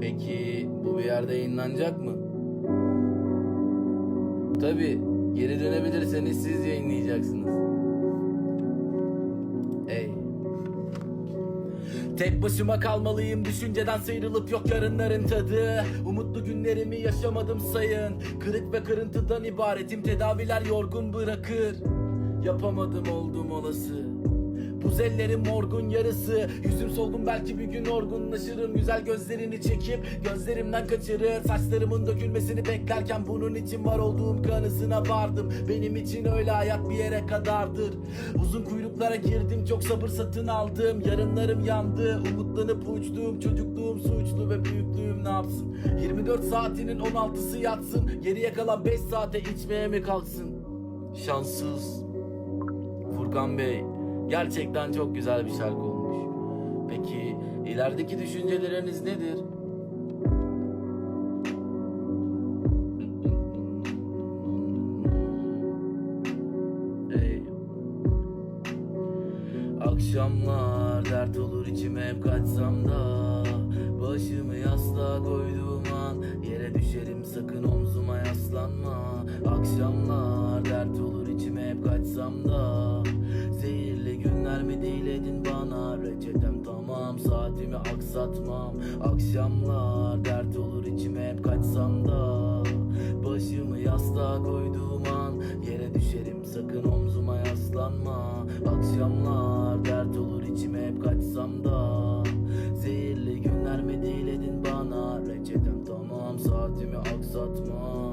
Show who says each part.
Speaker 1: Peki bu bir yerde yayınlanacak mı? Tabi geri dönebilirseniz siz yayınlayacaksınız. Ey. Tek başıma kalmalıyım düşünceden sıyrılıp yok yarınların tadı Umutlu günlerimi yaşamadım sayın Kırık ve kırıntıdan ibaretim tedaviler yorgun bırakır Yapamadım oldum olası Buz ellerim morgun yarısı. Yüzüm solgun belki bir gün orgunlaşırım. Güzel gözlerini çekip gözlerimden kaçırır. Saçlarımın dökülmesini beklerken bunun için var olduğum kanısına vardım. Benim için öyle hayat bir yere kadardır. Uzun kuyruklara girdim çok sabır satın aldım. Yarınlarım yandı umutlanıp uçtuğum Çocukluğum suçlu ve büyüklüğüm ne yapsın? 24 saatinin 16'sı yatsın Geriye kalan 5 saate içmeye mi kalksın? Şanssız. Furkan Bey gerçekten çok güzel bir şarkı olmuş. Peki ilerideki düşünceleriniz nedir? Akşamlar dert olur içime hep kaçsam da Başımı yastığa koyduğum an Yere düşerim sakın omzuma yaslanma Akşamlar dert olur içime hep kaçsam da Zehirli günler mi değil edin bana. Reçetem tamam saatimi aksatmam. Akşamlar dert olur içime hep kaçsam da. Başımı yastığa koyduğum an Yere düşerim sakın omzuma yaslanma. Akşamlar dert olur içime hep kaçsam da. Zehirli günler mi değil edin bana? Reçetem tamam saatimi aksatma